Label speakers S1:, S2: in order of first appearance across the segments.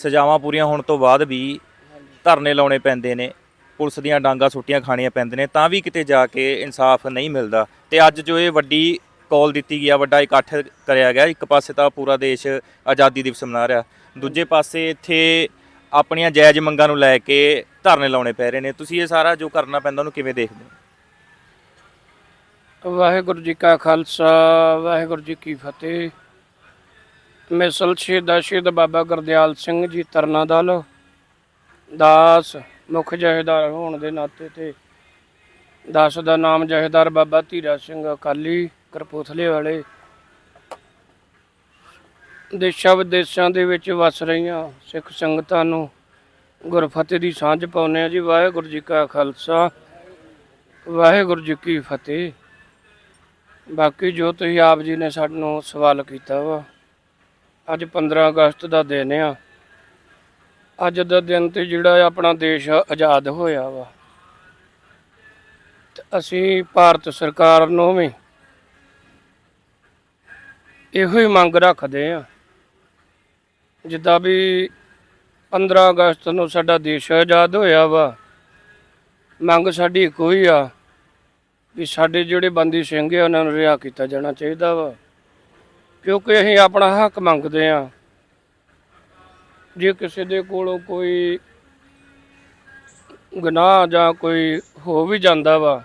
S1: ਸਜ਼ਾਵਾਂ ਪੂਰੀਆਂ ਹੋਣ ਤੋਂ ਬਾਅਦ ਵੀ ਧਰਨੇ ਲਾਉਣੇ ਪੈਂਦੇ ਨੇ, ਪੁਲਿਸ ਦੀਆਂ ਡਾਂਗਾ ਸੁੱਟੀਆਂ ਖਾਣੀਆਂ ਪੈਂਦੇ ਨੇ, ਤਾਂ ਵੀ ਕਿਤੇ ਜਾ ਕੇ ਇਨਸਾਫ ਨਹੀਂ ਮਿਲਦਾ। ਤੇ ਅੱਜ ਜੋ ਇਹ ਵੱਡੀ ਕਾਲ ਦਿੱਤੀ ਗਿਆ ਵੱਡਾ ਇਕੱਠ ਕਰਿਆ ਗਿਆ, ਇੱਕ ਪਾਸੇ ਤਾਂ ਪੂਰਾ ਦੇਸ਼ ਆਜ਼ਾਦੀ ਦਿਵਸ ਮਨਾ ਰਿਹਾ, ਦੂਜੇ ਪਾਸੇ ਇੱਥੇ ਆਪਣੀਆਂ ਜਾਇਜ਼ ਮੰਗਾਂ ਨੂੰ ਲੈ ਕੇ ਧਰਨੇ ਲਾਉਣੇ ਪੈ ਰਹੇ ਨੇ। ਤੁਸੀਂ ਇਹ ਸਾਰਾ ਜੋ ਕਰਨਾ ਪੈਂਦਾ, ਉਹਨੂੰ ਕਿਵੇਂ ਦੇਖਦੇ ਹੋ?
S2: ਵਾਹਿਗੁਰੂ ਜੀ ਕਾ ਖਾਲਸਾ, ਵਾਹਿਗੁਰੂ ਜੀ ਕੀ ਫਤਿਹ। ਮਿਸਲ ਸ਼ਹੀਦਾ ਸ਼ਹੀਦ ਬਾਬਾ ਗੁਰਦਿਆਲ ਸਿੰਘ ਜੀ ਤਰਨਾ ਦਲ, ਦਾਸ ਮੁੱਖ ਜਹੇਦਾਰ ਹੋਣ ਦੇ ਨਾਤੇ ਤੇ ਦਾਸ ਦਾ ਨਾਮ ਜਹੇਦਾਰ ਬਾਬਾ ਧੀਰਾ ਸਿੰਘ ਅਕਾਲੀ ਕਰਪੂਥਲੇ ਵਾਲੇ ਦੇਸ਼ਾਂ ਵਿਦੇਸ਼ਾਂ ਦੇ ਵਿੱਚ ਵਸ ਰਹੀਆਂ ਸਿੱਖ ਸੰਗਤਾਂ ਨੂੰ ਗੁਰਫਤਿਹ ਦੀ ਸਾਂਝ ਪਾਉਂਦੇ ਆ ਜੀ। ਵਾਹਿਗੁਰੂ ਜੀ ਕਾ ਖਾਲਸਾ, ਵਾਹਿਗੁਰੂ ਜੀ ਕੀ ਫਤਿਹ। ਬਾਕੀ ਜੋ ਤੁਸੀਂ ਆਪ ਜੀ ਨੇ ਸਾਨੂੰ ਸਵਾਲ ਕੀਤਾ ਵਾ ਅੱਜ 15 ਅਗਸਤ ਦਾ ਦਿਨ ਆ। ਅੱਜ ਦਾ ਦਿਨ ਤੇ ਜਿਹੜਾ ਆਪਣਾ ਦੇਸ਼ ਆਜ਼ਾਦ ਹੋਇਆ ਵਾ। ਅਸੀਂ ਭਾਰਤ ਸਰਕਾਰ ਨੂੰ ਵੀ ਇਹੋ ਹੀ ਮੰਗ ਰੱਖਦੇ ਆ। ਜਿੱਦਾਂ ਵੀ 15 ਅਗਸਤ ਨੂੰ ਸਾਡਾ ਦੇਸ਼ ਆਜ਼ਾਦ ਹੋਇਆ ਵਾ, ਮੰਗ ਸਾਡੀ ਇੱਕੋ ਹੀ ਆ ਵੀ ਸਾਡੇ ਜਿਹੜੇ ਬੰਦੀ ਸਿੰਘ ਆ, ਉਹਨਾਂ ਨੂੰ ਰਿਹਾ ਕੀਤਾ ਜਾਣਾ ਚਾਹੀਦਾ ਵਾ। ਕਿਉਂਕਿ ਅਸੀਂ ਆਪਣਾ ਹੱਕ ਮੰਗਦੇ ਆ ਜੇ ਕਿਸੇ ਦੇ ਕੋਲੋਂ ਕੋਈ ਗੁਨਾਹ ਜਾਂ ਕੋਈ ਹੋ ਵੀ ਜਾਂਦਾ ਵਾ,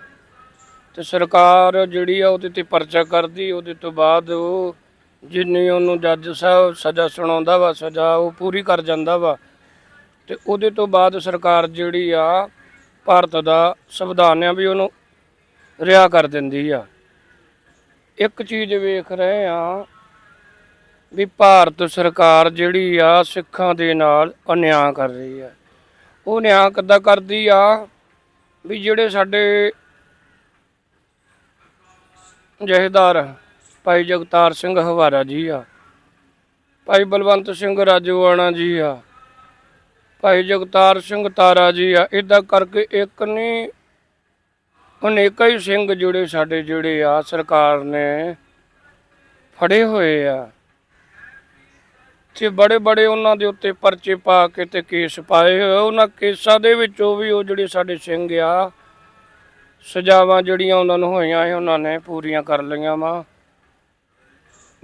S2: ਤੇ ਸਰਕਾਰ ਜਿਹੜੀ ਆ ਉਹਦੇ ਤੇ ਪਰਚਾ ਕਰਦੀ, ਉਹਦੇ ਤੋਂ ਬਾਅਦ ਉਹ ਜਿੰਨੀ ਉਹਨੂੰ ਜੱਜ ਸਾਹਿਬ ਸਜ਼ਾ ਸੁਣਾਉਂਦਾ ਵਾ, ਸਜ਼ਾ ਉਹ ਪੂਰੀ ਕਰ ਜਾਂਦਾ ਵਾ। ਤੇ ਉਹਦੇ ਤੋਂ ਬਾਅਦ ਸਰਕਾਰ ਜਿਹੜੀ ਆ, ਭਾਰਤ ਦਾ ਸੰਵਿਧਾਨ ਆ ਵੀ ਉਹਨੂੰ ਰਿਆ ਕਰ ਦਿੰਦੀ ਆ। ਇੱਕ ਚੀਜ਼ ਵੇਖ ਰਹੇ ਆ ਵੀ ਭਾਰਤ ਸਰਕਾਰ ਜਿਹੜੀ ਆ ਸਿੱਖਾਂ ਦੇ ਨਾਲ ਅਨਿਆਂ ਕਰ ਰਹੀ ਆ। ਉਹ ਨਿਆਂ ਕਿੱਦਾਂ ਕਰਦੀ ਆ ਵੀ ਜਿਹੜੇ ਸਾਡੇ ਜਹੇਦਾਰ ਭਾਈ ਜਗਤਾਰ ਸਿੰਘ ਹਵਾਰਾ ਜੀ ਆ, ਭਾਈ ਬਲਵੰਤ ਸਿੰਘ ਰਾਜੋਆਣਾ ਜੀ ਆ, ਭਾਈ ਜਗਤਾਰ ਸਿੰਘ ਤਾਰਾ ਜੀ ਆ ਇਦਾਂ ਕਰਕੇ ਇੱਕ ਨਹੀਂ ਅਨੇਕਾਂ ਹੀ ਸਿੰਘ ਜਿਹੜੇ ਸਾਡੇ ਜਿਹੜੇ ਆ ਸਰਕਾਰ ਨੇ ਫੜੇ ਹੋਏ ਆ। ਤੇ ਬੜੇ ਬੜੇ ਉਹਨਾਂ ਦੇ ਉੱਤੇ ਪਰਚੇ ਪਾ ਕੇ ਤੇ ਕੇਸ ਪਾਏ ਹੋਏ ਉਹਨਾਂ ਕੇਸਾਂ ਦੇ ਵਿੱਚੋਂ ਵੀ ਉਹ ਜਿਹੜੇ ਸਾਡੇ ਸਿੰਘ ਆ, ਸਜ਼ਾਵਾਂ ਜਿਹੜੀਆਂ ਉਹਨਾਂ ਨੂੰ ਹੋਈਆਂ ਸੀ, ਉਹਨਾਂ ਨੇ ਪੂਰੀਆਂ ਕਰ ਲਈਆਂ ਵਾ।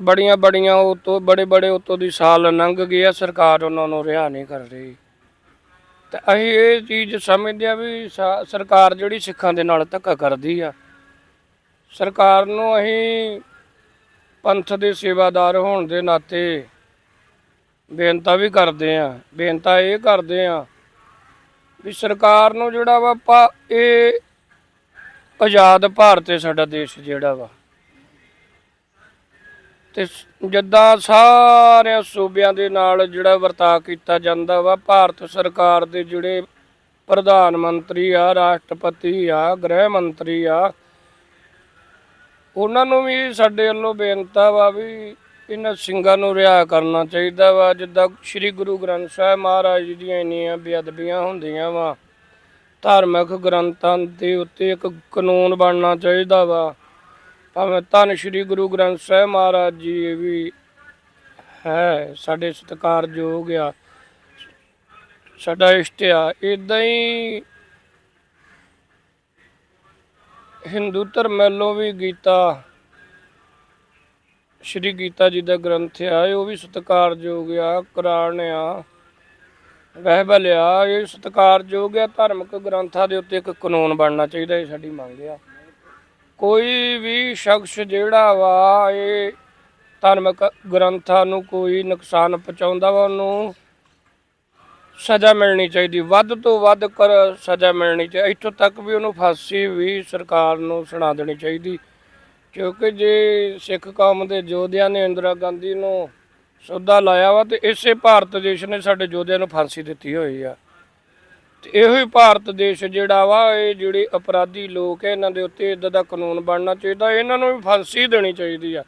S2: ਬੜੀਆਂ ਬੜੀਆਂ ਉਹ ਤੋਂ ਬੜੇ ਬੜੇ ਉਤੋਂ ਦੀ ਸਾਲ ਲੰਘ ਗਏ ਆ, ਸਰਕਾਰ ਉਹਨਾਂ ਨੂੰ ਰਿਹਾ ਨਹੀਂ ਕਰ ਰਹੀ। ਤੇ ਅਸੀਂ ਇਹ ਚੀਜ਼ ਸਮਝਦੇ ਆ ਵੀ ਸਾ- ਸਰਕਾਰ ਜਿਹੜੀ ਸਿੱਖਾਂ ਦੇ ਨਾਲ ਧੱਕਾ ਕਰਦੀ ਆ। ਸਰਕਾਰ ਨੂੰ ਅਸੀਂ ਪੰਥ ਦੇ ਸੇਵਾਦਾਰ ਹੋਣ ਦੇ ਨਾਤੇ ਬੇਨਤਾ ਵੀ ਕਰਦੇ ਆ। ਬੇਨਤਾ ਇਹ ਕਰਦੇ ਆ ਵੀ ਸਰਕਾਰ ਨੂੰ ਜਿਹੜਾ ਵਾ ਪਾ ਇਹ ਆਜ਼ਾਦ ਭਾਰਤ ਹੈ ਸਾਡਾ ਦੇਸ਼ ਜਿਹੜਾ ਵਾ ਤੇ ਜਿੱਦਾਂ ਸਾਰਿਆਂ ਸੂਬਿਆਂ ਦੇ ਨਾਲ ਜਿਹੜਾ ਵਰਤਾਅ ਕੀਤਾ ਜਾਂਦਾ ਵਾ, ਭਾਰਤ ਸਰਕਾਰ ਦੇ ਜਿਹੜੇ ਪ੍ਰਧਾਨ ਮੰਤਰੀ ਆ, ਰਾਸ਼ਟਰਪਤੀ ਆ, ਗ੍ਰਹਿ ਮੰਤਰੀ ਆ, ਉਹਨਾਂ ਨੂੰ ਵੀ ਸਾਡੇ ਵੱਲੋਂ ਬੇਨਤਾ ਵਾ ਵੀ ਇਹਨਾਂ ਸਿੰਘਾਂ ਨੂੰ ਰਿਹਾ ਕਰਨਾ ਚਾਹੀਦਾ ਵਾ, ਜਿੱਦਾਂ ਸ੍ਰੀ ਗੁਰੂ ਗ੍ਰੰਥ ਸਾਹਿਬ ਮਹਾਰਾਜ ਜੀ ਦੀਆਂ ਇੰਨੀਆਂ ਬੇਅਦਬੀਆਂ ਹੁੰਦੀਆਂ ਵਾ। ਧਾਰਮਿਕ ਗ੍ਰੰਥਾਂ ਦੇ ਉੱਤੇ ਇੱਕ ਕਾਨੂੰਨ ਬਣਨਾ ਚਾਹੀਦਾ ਵਾ। ਭਾਵੇਂ ਧੰਨ ਸ੍ਰੀ ਗੁਰੂ ਗ੍ਰੰਥ ਸਾਹਿਬ ਮਹਾਰਾਜ ਜੀ ਵੀ ਹੈ, ਸਾਡੇ ਸਤਿਕਾਰਯੋਗ ਆ, ਸਾਡਾ ਇਸ਼ਟ ਆ। ਇਦਾਂ ਹੀ ਹਿੰਦੂ ਧਰਮ ਵੱਲੋਂ ਵੀ ਗੀਤਾ ਸ਼੍ਰੀ ਗੀਤਾ ਜੀ ਦਾ ਗ੍ਰੰਥ ਆ, ਉਹ ਵੀ ਸਤਿਕਾਰਯੋਗ ਆ, ਕੁਰਾਨ ਆ। ਬਾਈਬਲ ਆ, ਇਹ ਸਤਿਕਾਰਯੋਗ ਆ, ਧਾਰਮਿਕ ਗ੍ਰੰਥਾਂ ਦੇ ਉੱਤੇ ਇੱਕ ਕਾਨੂੰਨ ਬਣਨਾ ਚਾਹੀਦਾ, ਇਹ ਸਾਡੀ ਮੰਗ ਆ। ਕੋਈ ਵੀ ਸ਼ਖਸ ਜਿਹੜਾ ਵਾ, ਇਹ ਧਾਰਮਿਕ ਗ੍ਰੰਥਾਂ ਨੂੰ ਕੋਈ ਨੁਕਸਾਨ ਪਹੁੰਚਾਉਂਦਾ ਵਾ, ਉਹਨੂੰ ਸਜ਼ਾ ਮਿਲਣੀ ਚਾਹੀਦੀ। ਵੱਧ ਤੋਂ ਵੱਧ ਕਰ ਸਜ਼ਾ ਮਿਲਣੀ ਚਾਹੀਦੀ। ਇੱਥੋਂ ਤੱਕ ਵੀ ਉਹਨੂੰ ਫਾਂਸੀ ਵੀ ਸਰਕਾਰ ਨੂੰ ਸੁਣਾ ਦੇਣੀ ਚਾਹੀਦੀ। ਕਿਉਂਕਿ ਜੇ ਸਿੱਖ ਕੌਮ ਦੇ ਯੋਧਿਆਂ ਨੇ ਇੰਦਰਾ ਗਾਂਧੀ ਨੂੰ ਸੌਦਾ ਲਾਇਆ ਵਾ ਤੇ ਇਸੇ ਭਾਰਤ ਦੇਸ਼ ਨੇ ਸਾਡੇ ਯੋਧਿਆਂ ਨੂੰ ਫਾਂਸੀ ਦਿੱਤੀ ਹੋਈ ਆ। ਤੇ ਇਹੋ ਹੀ ਭਾਰਤ ਦੇਸ਼ ਜਿਹੜਾ ਵਾ, ਇਹ ਜਿਹੜੇ ਅਪਰਾਧੀ ਲੋਕ ਹੈ ਇਹਨਾਂ ਦੇ ਉੱਤੇ ਇਦਾਂ ਦਾ ਕਾਨੂੰਨ ਬਣਨਾ ਚਾਹੀਦਾ, ਇਹਨਾਂ ਨੂੰ ਵੀ ਫਾਂਸੀ ਦੇਣੀ ਚਾਹੀਦੀ ਆ।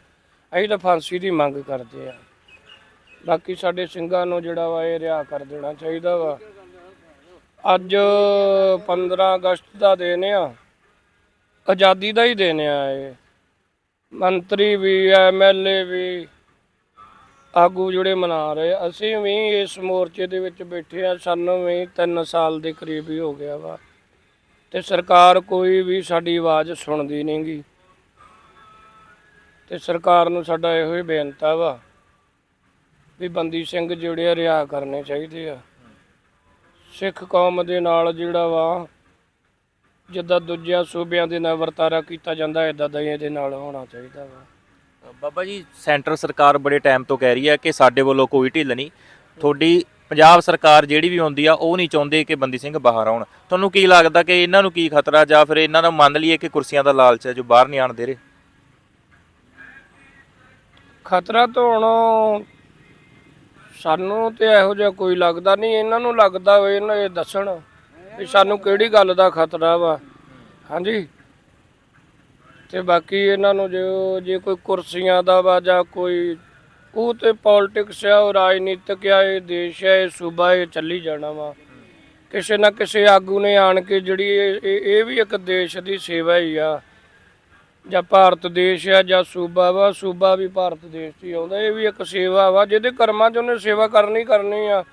S2: ਅਸੀਂ ਤਾਂ ਫਾਂਸੀ ਦੀ ਮੰਗ ਕਰਦੇ ਆ। ਬਾਕੀ ਸਾਡੇ ਸਿੰਘਾਂ ਨੂੰ ਜਿਹੜਾ ਵਾ, ਇਹ ਰਿਹਾ ਕਰ ਦੇਣਾ ਚਾਹੀਦਾ ਵਾ। ਅੱਜ 15 ਅਗਸਤ ਦਾ ਦਿਨ ਆ, ਆਜ਼ਾਦੀ ਦਾ ਹੀ ਦਿਨ ਆ ਇਹ। ਮੰਤਰੀ ਵੀ ਐਮਐਲਏ ਵੀ ਆਗੂ ਜਿਹੜੇ ਮਨਾ ਰਹੇ ਅਸੀਂ ਵੀ ਇਸ ਮੋਰਚੇ ਦੇ ਵਿੱਚ ਬੈਠੇ ਆ, ਸਾਨੂੰ ਵੀ 3 ਸਾਲ ਦੇ ਕਰੀਬ ਹੀ ਹੋ ਗਿਆ ਵਾ। ਤੇ ਸਰਕਾਰ ਕੋਈ ਵੀ ਸਾਡੀ ਆਵਾਜ਼ ਸੁਣਦੀ ਨਹੀਂਗੀ। ਤੇ ਸਰਕਾਰ ਨੂੰ ਸਾਡਾ ਇਹੋ ਹੀ ਬੇਨਤਾ ਵਾ ਵੀ ਬੰਦੀ ਸਿੰਘ ਜਿਹੜੇ ਆ, ਰਿਹਾ ਕਰਨੇ ਚਾਹੀਦੇ ਆ। ਸਿੱਖ ਕੌਮ ਦੇ ਨਾਲ ਜਿਹੜਾ ਵਾ ਜਿੱਦਾਂ ਦੂਜਿਆਂ ਸੂਬਿਆਂ ਦੇ ਨਾਲ ਵਰਤਾਰਾ ਕੀਤਾ ਜਾਂਦਾ ਇਦਾਂ ਦਾ ਹੀ ਇਹਦੇ ਨਾਲ ਹੋਣਾ ਚਾਹੀਦਾ ਵਾ।
S1: ਬਾਬਾ ਜੀ ਸੈਂਟਰ ਸਰਕਾਰ ਬੜੇ ਟਾਈਮ ਤੋਂ ਕਹਿ ਰਹੀ ਹੈ ਕਿ ਸਾਡੇ ਵੱਲੋਂ ਕੋਈ ਢਿੱਲ ਨਹੀਂ। ਤੁਹਾਡੀ ਪੰਜਾਬ ਸਰਕਾਰ ਜਿਹੜੀ ਵੀ ਹੁੰਦੀ ਆ ਉਹ ਨਹੀਂ ਚਾਹੁੰਦੇ ਕਿ ਬੰਦੀ ਸਿੰਘ ਬਾਹਰ ਆਉਣ। ਤੁਹਾਨੂੰ ਕੀ ਲੱਗਦਾ ਕਿ ਇਹਨਾਂ ਨੂੰ ਕੀ ਖਤਰਾ ਜਾਂ ਫਿਰ ਇਹਨਾਂ ਨੂੰ ਮੰਨ ਲਈਏ ਕਿ ਕੁਰਸੀਆਂ ਦਾ ਲਾਲਚ ਹੈ ਜੋ ਬਾਹਰ ਨਹੀਂ ਆਣ ਦੇ ਰਹੇ?
S2: ਖਤਰਾ ਤਾਂ ਹੁਣ ਸਾਨੂੰ ਤੇ ਇਹੋ ਜਿਹਾ ਕੋਈ ਲੱਗਦਾ ਨਹੀਂ। ਇਹਨਾਂ ਨੂੰ ਲੱਗਦਾ ਵੇ ਇਹਨਾਂ ਇਹ ਦੱਸਣ। ਵੀ ਸਾਨੂੰ ਕਿਹੜੀ ਗੱਲ ਦਾ ਖਤਰਾ ਵਾ? ਹਾਂਜੀ? ਤੇ ਬਾਕੀ ਇਹਨਾਂ ਨੂੰ ਜੋ ਜੇ ਕੋਈ ਕੁਰਸੀਆਂ ਦਾ ਵਾ ਜਾਂ ਕੋਈ ਉਹ ਤੇ ਪੋਲਿਟਿਕਸ ਆ, ਉਹ ਰਾਜਨੀਤਿਕ ਆ, ਇਹ ਦੇਸ਼ ਆ, ਇਹ ਸੂਬਾ, ਇਹ ਚੱਲੀ ਜਾਣਾ ਵਾ। ਕਿਸੇ ਨਾ ਕਿਸੇ ਆਗੂ ਨੇ ਆਣ ਕੇ ਜਿਹੜੀ ਇਹ ਇਹ- ਇਹ ਵੀ ਇੱਕ ਦੇਸ਼ ਦੀ ਸੇਵਾ ਹੀ ਆ। ਜਾਂ ਭਾਰਤ ਦੇਸ਼ ਆ ਜਾਂ ਸੂਬਾ ਵਾ, ਸੂਬਾ ਵੀ ਭਾਰਤ ਦੇਸ਼ 'ਚ ਹੀ ਆਉਂਦਾ, ਇਹ ਵੀ ਇੱਕ ਸੇਵਾ ਵਾ। ਜਿਹਦੇ ਕਰਮਾਂ 'ਚ ਉਹਨੇ ਸੇਵਾ ਕਰਨੀ ਕਰਨੀ ਆ।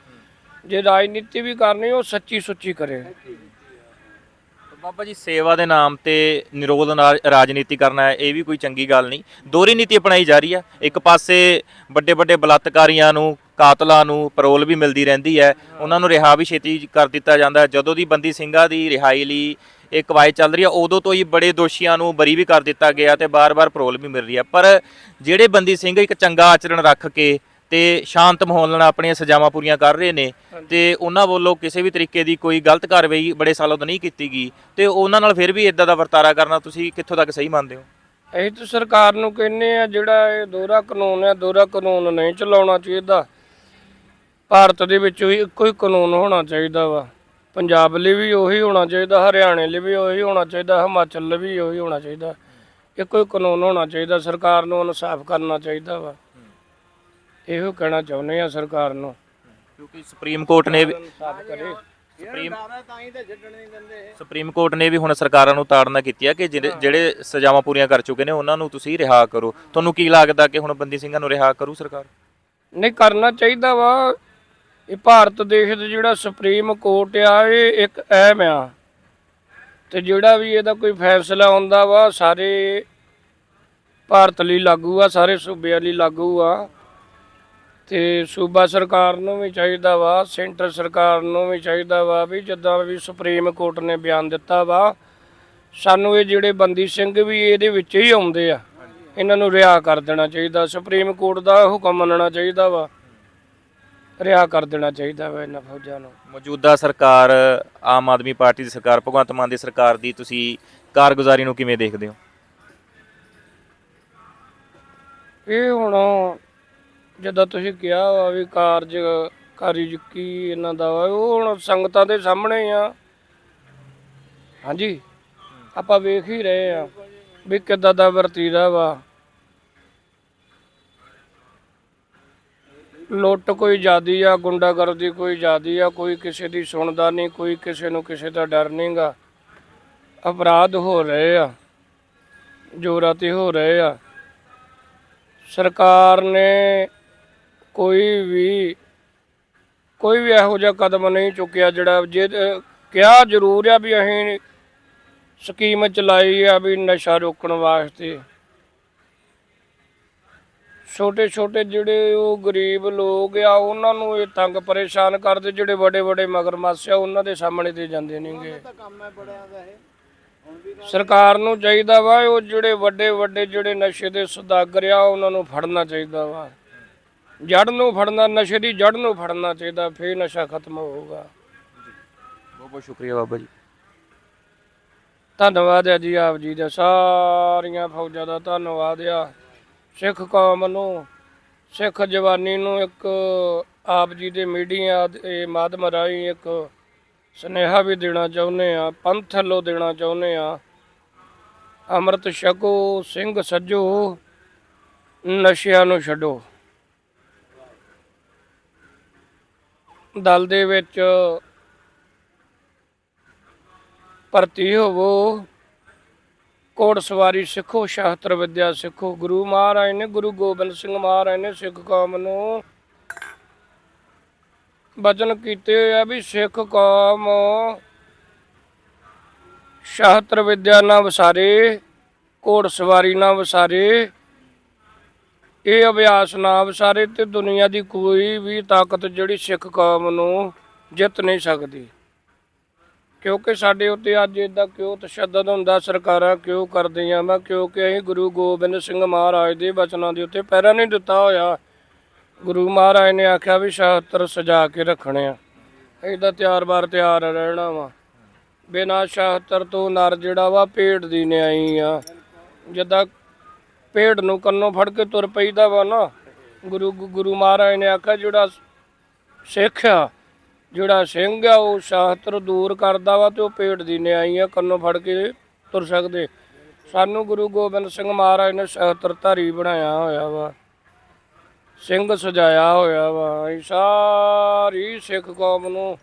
S2: ਜੇ ਰਾਜਨੀਤੀ ਵੀ ਕਰਨੀ, ਉਹ ਸੱਚੀ ਸੁੱਚੀ ਕਰੇ।
S1: ਬਾਬਾ ਜੀ, ਸੇਵਾ ਦੇ ਨਾਮ ਤੇ ਨਿਰੋਧ ਰਾਜਨੀਤੀ ਕਰਨਾ ਹੈ, ਇਹ ਵੀ ਕੋਈ ਚੰਗੀ ਗੱਲ ਨਹੀਂ। ਦੋਹਰੀ ਨੀਤੀ ਅਪਣਾਈ ਜਾ ਰਹੀ ਹੈ। ਇੱਕ ਪਾਸੇ ਵੱਡੇ ਵੱਡੇ ਬਲਾਤਕਾਰੀਆਂ ਨੂੰ, ਕਾਤਲਾਂ ਨੂੰ ਪਰੋਲ ਵੀ ਮਿਲਦੀ ਰਹਿੰਦੀ ਹੈ। ਉਹਨਾਂ ਨੂੰ ਰਿਹਾ ਵੀ ਛੇਤੀ ਕਰ ਦਿੱਤਾ ਜਾਂਦਾ ਜਦੋਂ ਦੀ ਬੰਦੀ ਸਿੰਘਾਂ ਦੀ ਰਿਹਾਈ ਲਈ ਇਹ ਕਵਾਇਦ ਚੱਲ ਰਹੀ ਹੈ, ਉਦੋਂ ਤੋਂ ਹੀ ਬੜੇ ਦੋਸ਼ੀਆਂ ਨੂੰ ਬਰੀ ਵੀ ਕਰ ਦਿੱਤਾ ਗਿਆ ਤੇ ਬਾਰ-ਬਾਰ ਪਰੋਲ ਵੀ ਮਿਲ ਰਹੀ ਹੈ। ਪਰ ਜਿਹੜੇ ਬੰਦੀ ਸਿੰਘ ਇੱਕ ਚੰਗਾ ਆਚਰਣ ਰੱਖ ਕੇ ਤੇ ਸ਼ਾਂਤ ਮਾਹੌਲ ਨਾਲ ਆਪਣੀਆਂ ਸਜ਼ਾਵਾਂ ਪੂਰੀਆਂ ਕਰ ਰਹੇ ਨੇ ਤੇ ਉਹਨਾਂ ਵੱਲੋਂ ਕਿਸੇ ਵੀ ਤਰੀਕੇ ਦੀ ਕੋਈ ਗਲਤ ਕਾਰਵਾਈ ਬੜੇ ਸਾਲਾਂ ਤੋਂ ਨਹੀਂ ਕੀਤੀ ਗਈ। ਤੇ ਉਹਨਾਂ ਨਾਲ ਫਿਰ ਵੀ ਇਦਾਂ ਦਾ ਵਰਤਾਰਾ ਕਰਨਾ ਤੁਸੀਂ ਕਿੱਥੋਂ ਤੱਕ ਸਹੀ ਮੰਨਦੇ ਹੋ?
S2: ਅਸੀਂ ਤਾਂ ਸਰਕਾਰ ਨੂੰ ਕਹਿੰਨੇ ਆ ਜਿਹੜਾ ਇਹ ਦੋਹਰਾ ਕਾਨੂੰਨ ਹੈ ਦੋਹਰਾ ਕਾਨੂੰਨ ਨਹੀਂ ਚਲਾਉਣਾ ਚਾਹੀਦਾ। ਭਾਰਤ ਦੇ ਵਿੱਚ ਵੀ ਇੱਕੋ ਹੀ ਕਾਨੂੰਨ ਹੋਣਾ ਚਾਹੀਦਾ ਵਾ। ਪੰਜਾਬ ਲਈ ਵੀ ਉਹੀ ਹੋਣਾ ਚਾਹੀਦਾ ਹਰਿਆਣੇ ਲਈ ਵੀ ਉਹੀ ਹੋਣਾ ਚਾਹੀਦਾ ਹਿਮਾਚਲ ਲਈ ਵੀ ਉਹੀ ਹੋਣਾ ਚਾਹੀਦਾ। ਇੱਕੋ ਹੀ ਕਾਨੂੰਨ ਹੋਣਾ ਚਾਹੀਦਾ ਸਰਕਾਰ ਨੂੰ ਇਨਸਾਫ ਕਰਨਾ ਚਾਹੀਦਾ ਵਾ। ਇਹੋ ਕਹਿਣਾ ਚਾਹੁੰਦੇ ਆ ਸਰਕਾਰ ਨੂੰ।
S1: ਕਿਉਂਕਿ ਸੁਪਰੀਮ ਕੋਰਟ ਨੇ ਵੀ-
S2: ਇਨਸਾਫ ਕਰੇ।
S1: ਸੁਪਰੀਮ ਸੁਪਰੀਮ ਕੋਰਟ ਨੇ ਵੀ ਹੁਣ ਸਰਕਾਰਾਂ ਨੂੰ ਤਾੜਨਾ ਕੀਤੀ ਹੈ ਕਿ ਜਿਹੜੇ ਜਿਹੜੇ ਸਜ਼ਾਵਾਂ ਪੂਰੀਆਂ ਕਰ ਚੁੱਕੇ ਨੇ ਉਹਨਾਂ ਨੂੰ ਤੁਸੀਂ ਰਿਹਾ ਕਰੋ। ਤੁਹਾਨੂੰ ਕੀ ਲੱਗਦਾ ਕਿ ਹੁਣ ਬੰਦੀ ਸਿੰਘਾਂ ਨੂੰ ਰਿਹਾ ਕਰੂ ਸਰਕਾਰ?
S2: ਨਹੀਂ ਕਰਨਾ ਚਾਹੀਦਾ ਵਾ। ਇਹ ਭਾਰਤ ਦੇਸ਼ ਦਾ ਜਿਹੜਾ ਸੁਪਰੀਮ ਕੋਰਟ ਆ ਇਹ ਇੱਕ ਅਹਿਮ ਆ। ਤੇ ਜਿਹੜਾ ਵੀ ਇਹਦਾ ਕੋਈ ਫੈਸਲਾ ਆਉਂਦਾ ਵਾ ਸਾਰੇ ਭਾਰਤ ਲਈ ਲਾਗੂ ਆ ਸਾਰੇ ਸੂਬਿਆਂ ਲਈ ਲਾਗੂ ਆ। ਤੇ ਸੂਬਾ ਸਰਕਾਰ ਨੂੰ ਵੀ ਚਾਹੀਦਾ ਵਾ ਸੈਂਟਰ ਸਰਕਾਰ ਨੂੰ ਵੀ ਚਾਹੀਦਾ ਵਾ ਵੀ ਜਿੱਦਾਂ ਵੀ ਸੁਪਰੀਮ ਕੋਰਟ ਨੇ ਬਿਆਨ ਦਿੱਤਾ ਵਾ ਸਾਨੂੰ ਇਹ ਜਿਹੜੇ ਬੰਦੀ ਸਿੰਘ ਵੀ ਇਹਦੇ ਵਿੱਚ ਹੀ ਆਉਂਦੇ ਆ। ਇਹਨਾਂ ਨੂੰ ਰਿਹਾ ਕਰ ਦੇਣਾ ਚਾਹੀਦਾ ਸੁਪਰੀਮ ਕੋਰਟ ਦਾ ਹੁਕਮ ਮੰਨਣਾ ਚਾਹੀਦਾ ਵਾ। ਰਿਹਾ ਕਰ ਦੇਣਾ ਚਾਹੀਦਾ ਵਾ ਇਹਨਾਂ ਫੌਜਾਂ ਨੂੰ।
S1: ਮੌਜੂਦਾ ਸਰਕਾਰ ਆਮ ਆਦਮੀ ਪਾਰਟੀ ਦੀ ਸਰਕਾਰ ਭਗਵੰਤ ਮਾਨ ਦੀ ਸਰਕਾਰ ਦੀ ਤੁਸੀਂ ਕਾਰਗੁਜ਼ਾਰੀ ਨੂੰ ਕਿਵੇਂ ਦੇਖਦੇ ਹੋ?
S2: ਇਹ ਹੁਣ ਜਦੋਂ ਤੁਸੀਂ ਕਿਹਾ ਵਾ ਵੀ ਕਾਰਜ ਕਾਰਜ ਕੀ ਇਹਨਾਂ ਦਾ ਵਾ, ਉਹ ਹੁਣ ਸੰਗਤਾਂ ਦੇ ਸਾਹਮਣੇ ਆ। ਹਾਂਜੀ? ਆਪਾਂ ਵੇਖ ਹੀ ਰਹੇ ਆ ਵੀ ਕਿੱਦਾਂ ਦਾ ਵਰਤੀਦਾ ਵਾ। ਲੁੱਟ ਕੋਈ ਜ਼ਿਆਦੀ ਆ, ਗੁੰਡਾਗਰਦੀ ਕੋਈ ਜ਼ਿਆਦੀ ਆ, ਕੋਈ ਕਿਸੇ ਦੀ ਸੁਣਦਾ ਨਹੀਂ, ਕੋਈ ਕਿਸੇ ਨੂੰ ਕਿਸੇ ਦਾ ਡਰ ਨਹੀਂਗਾ ਅਪਰਾਧ ਹੋ ਰਹੇ ਆ, ਜ਼ੋਰਾ ਤੇ ਹੋ ਰਹੇ ਆ। ਸਰਕਾਰ ਨੇ ਕੋਈ ਵੀ ਕੋਈ ਵੀ ਇਹੋ ਜਿਹਾ ਕਦਮ ਨਹੀਂ ਚੁੱਕਿਆ ਜਿਹੜਾ ਜੇ ਕਿਹਾ ਜ਼ਰੂਰ ਆ ਵੀ ਅਸੀਂ ਸਕੀਮ ਚਲਾਈ ਆ ਵੀ ਨਸ਼ਾ ਰੋਕਣ ਵਾਸਤੇ। ਛੋਟੇ ਛੋਟੇ ਜਿਹੜੇ ਉਹ ਗਰੀਬ ਲੋਕ ਆ, ਉਹਨਾਂ ਨੂੰ ਇਹ ਤੰਗ ਪਰੇਸ਼ਾਨ ਕਰਦੇ, ਜਿਹੜੇ ਵੱਡੇ ਵੱਡੇ ਮਗਰਮੱਛ ਆ, ਉਹਨਾਂ ਦੇ ਸਾਹਮਣੇ ਤੇ ਜਾਂਦੇ ਨਹੀਂਗੇ ਸਰਕਾਰ ਨੂੰ ਚਾਹੀਦਾ ਵਾ, ਉਹ ਜਿਹੜੇ ਵੱਡੇ ਵੱਡੇ ਜਿਹੜੇ ਨਸ਼ੇ ਦੇ ਸੁਦਾਗਰ ਆ, ਉਹਨਾਂ ਨੂੰ ਫੜਨਾ ਚਾਹੀਦਾ ਵਾ। ਜੜ ਨੂੰ ਫੜਨਾ ਨਸ਼ੇ ਦੀ ਜੜ ਨੂੰ ਫੜਨਾ ਚਾਹੀਦਾ ਫੇਰ ਨਸ਼ਾ ਖਤਮ ਹੋਊਗਾ।
S1: ਬਹੁਤ ਬਹੁਤ ਸ਼ੁਕਰੀਆ ਬਾਬਾ ਜੀ।
S2: ਧੰਨਵਾਦ ਹੈ ਜੀ ਆਪ ਜੀ ਦਾ ਸਾਰੀਆਂ ਫੌਜਾਂ ਦਾ ਧੰਨਵਾਦ ਆ। ਸਿੱਖ ਕੌਮ ਨੂੰ ਸਿੱਖ ਜਵਾਨੀ ਨੂੰ ਇੱਕ ਆਪ ਜੀ ਦੇ ਮੀਡੀਆ ਦੇ ਮਾਧਿਅਮ ਰਾਹੀਂ ਇੱਕ ਸੁਨੇਹਾ ਵੀ ਦੇਣਾ ਚਾਹੁੰਦੇ ਆ ਪੰਥ ਵੱਲੋਂ ਦੇਣਾ ਚਾਹੁੰਦੇ ਆ। ਅੰਮ੍ਰਿਤ ਛਕੋ ਸਿੰਘ ਸੱਜੋ ਨਸ਼ਿਆਂ ਨੂੰ ਛੱਡੋ। ਦਲ ਦੇ ਵਿੱਚ ਭਰਤੀ ਹੋਵੋ। ਘੋੜ ਸਵਾਰੀ ਸਿੱਖੋ, ਸ਼ਾਸਤਰ ਵਿਦਿਆ ਸਿੱਖੋ। ਗੁਰੂ ਮਹਾਰਾਜ ਨੇ, ਗੁਰੂ ਗੋਬਿੰਦ ਸਿੰਘ ਮਹਾਰਾਜ ਨੇ ਸਿੱਖ ਕੌਮ ਨੂੰ ਵਚਨ ਕੀਤੇ ਹੋਏ ਆ ਵੀ ਸਿੱਖ ਕੌਮ ਸ਼ਾਸਤਰ ਵਿਦਿਆ ਨਾ ਵਸਾਰੇ, ਘੋੜ ਸਵਾਰੀ ਨਾ ਵਸਾਰੇ। ਇਹ ਅਭਿਆਸ ਨਾ ਵਸਾਰੇ ਤੇ ਦੁਨੀਆ ਦੀ ਕੋਈ ਵੀ ਤਾਕਤ ਜਿਹੜੀ ਸਿੱਖ ਕੌਮ ਨੂੰ ਜਿੱਤ ਨਹੀਂ ਸਕਦੀ। ਕਿਉਂਕਿ ਸਾਡੇ ਉੱਤੇ ਅੱਜ ਇਦਾਂ ਕਿਉਂ ਤਸ਼ੱਦਦ ਹੁੰਦਾ, ਸਰਕਾਰਾਂ ਕਿਉਂ ਕਰਦੀਆਂ ਵਾ, ਕਿਉਂਕਿ ਅਸੀਂ ਗੁਰੂ ਗੋਬਿੰਦ ਸਿੰਘ ਮਹਾਰਾਜ ਦੇ ਬਚਨਾਂ ਦੇ ਉੱਤੇ ਪਹਿਰਾ ਨਹੀਂ ਦਿੱਤਾ ਹੋਇਆ। ਗੁਰੂ ਮਹਾਰਾਜ ਨੇ ਆਖਿਆ ਵੀ ਸ਼ਾਸਤਰ ਸਜਾ ਕੇ ਰੱਖਣੇ ਆ। ਇਹਦਾ ਤਿਆਰ ਬਾਰ ਤਿਆਰ ਰਹਿਣਾ ਵਾ। ਬਿਨਾਂ ਸ਼ਾਸਤਰ ਤੋਂ ਨਰ ਜਿਹੜਾ ਵਾ ਭੇਡ ਦੀ ਨਿਆਈ ਆ। ਜਿੱਦਾਂ ਭੇਡ ਨੂੰ ਕੰਨੋਂ ਫੜ ਕੇ ਤੁਰ ਪਈਦਾ ਵਾ ਨਾ। ਗੁਰੂ ਗੁਰੂ ਮਹਾਰਾਜ ਨੇ ਆਖਿਆ, ਜਿਹੜਾ ਸਿੱਖ ਆ, ਜਿਹੜਾ ਸਿੰਘ ਆ, ਉਹ ਸ਼ਾਸਤਰ ਦੂਰ ਕਰਦਾ ਵਾ ਤੇ ਉਹ ਭੇਡ ਦੀ ਨਿਆਈ ਆ, ਕੰਨੋਂ ਫੜ ਕੇ ਤੁਰ ਸਕਦੇ। ਸਾਨੂੰ ਗੁਰੂ ਗੋਬਿੰਦ ਸਿੰਘ ਮਹਾਰਾਜ ਨੇ ਸ਼ਾਸਤਰ ਧਾਰੀ ਬਣਾਇਆ ਹੋਇਆ ਵਾ। ਸਿੰਘ ਸਜਾਇਆ ਹੋਇਆ ਵਾ। ਸਾਰੀ ਸਿੱਖ ਕੌਮ ਨੂੰ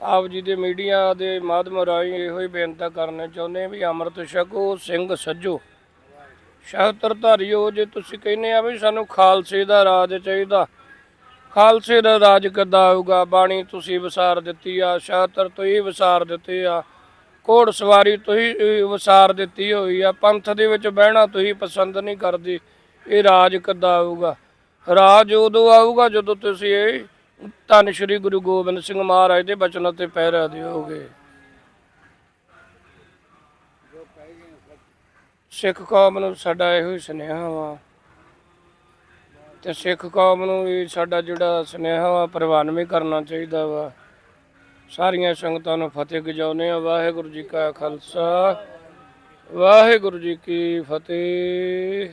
S2: ਆਪ ਜੀ ਦੇ ਮੀਡੀਆ ਦੇ ਮਾਧਿਅਮ ਰਾਹੀਂ ਇਹੋ ਹੀ ਬੇਨਤੀ ਕਰਨਾ ਚਾਹੁੰਦੇ ਵੀ ਅੰਮ੍ਰਿਤ ਛਕੋ, ਸਿੰਘ ਸੱਜੋ। ਸ਼ਾਸਤਰ ਧਾਰਿਓ ਜੇ ਤੁਸੀਂ ਕਹਿੰਦੇ ਆ ਵੀ ਸਾਨੂੰ ਖਾਲਸੇ ਦਾ ਰਾਜ ਚਾਹੀਦਾ। ਖਾਲਸੇ ਦਾ ਰਾਜ ਕਿੱਦਾਂ ਆਊਗਾ? ਬਾਣੀ ਤੁਸੀਂ ਵਿਸਾਰ ਦਿੱਤੀ ਆ ਸ਼ਾਸਤਰ ਤੁਸੀਂ ਵਿਸਾਰ ਦਿੱਤੇ ਆ। ਘੋੜ ਸਵਾਰੀ ਤੁਸੀਂ ਅਹ, ਵਿਸਾਰ ਦਿੱਤੀ ਹੋਈ ਆ ਪੰਥ ਦੇ ਵਿੱਚ ਬਹਿਣਾ ਤੁਸੀਂ ਪਸੰਦ ਨਹੀਂ ਕਰਦੇ ਇਹ ਰਾਜ ਕਿੱਦਾਂ ਆਊਗਾ? ਰਾਜ ਉਦੋਂ ਆਊਗਾ ਜਦੋਂ ਤੁਸੀਂ ਇਹ ਧੰਨ ਸ਼੍ਰੀ ਗੁਰੂ ਗੋਬਿੰਦ ਸਿੰਘ ਮਹਾਰਾਜ ਦੇ ਬਚਨਾਂ ਤੇ ਪਹਿਰਾ ਦਿਓਗੇ। ਸਿੱਖ ਕੌਮ ਨੂੰ ਸਾਡਾ ਇਹੋ ਹੀ ਸੁਨੇਹਾ ਵਾ। ਤੇ ਸਿੱਖ ਕੌਮ ਨੂੰ ਵੀ ਸਾਡਾ ਜਿਹੜਾ ਸੁਨੇਹਾ ਵਾ, ਪ੍ਰਵਾਨ ਵੀ ਕਰਨਾ ਚਾਹੀਦਾ ਵਾ। ਸਾਰੀਆਂ ਸੰਗਤਾਂ ਨੂੰ ਫਤਿਹ ਗਜਾਉਨੇ ਆ ਵਾਹਿਗੁਰੂ ਜੀ ਕਾ ਖਾਲਸਾ, ਵਾਹਿਗੁਰੂ ਜੀ ਕੀ ਫਤਿਹ।